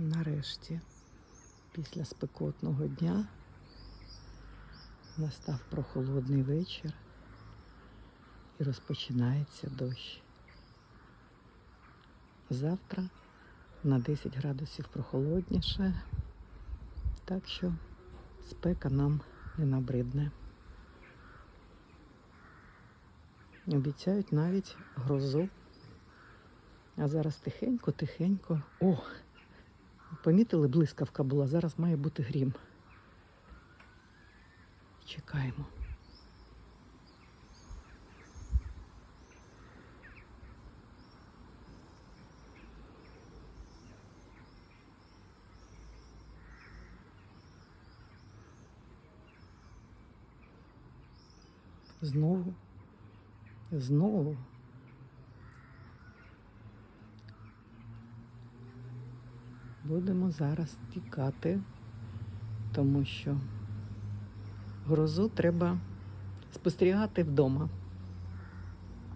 Нарешті, після спекотного дня, настав прохолодний вечір і розпочинається дощ. Завтра на 10 градусів прохолодніше, так що спека нам не набридне. Обіцяють навіть грозу. А зараз тихенько, тихенько. О! Помітили, блискавка була, зараз має бути грім. Чекаємо. Знову, знову. Будемо зараз тікати, тому що грозу треба спостерігати вдома.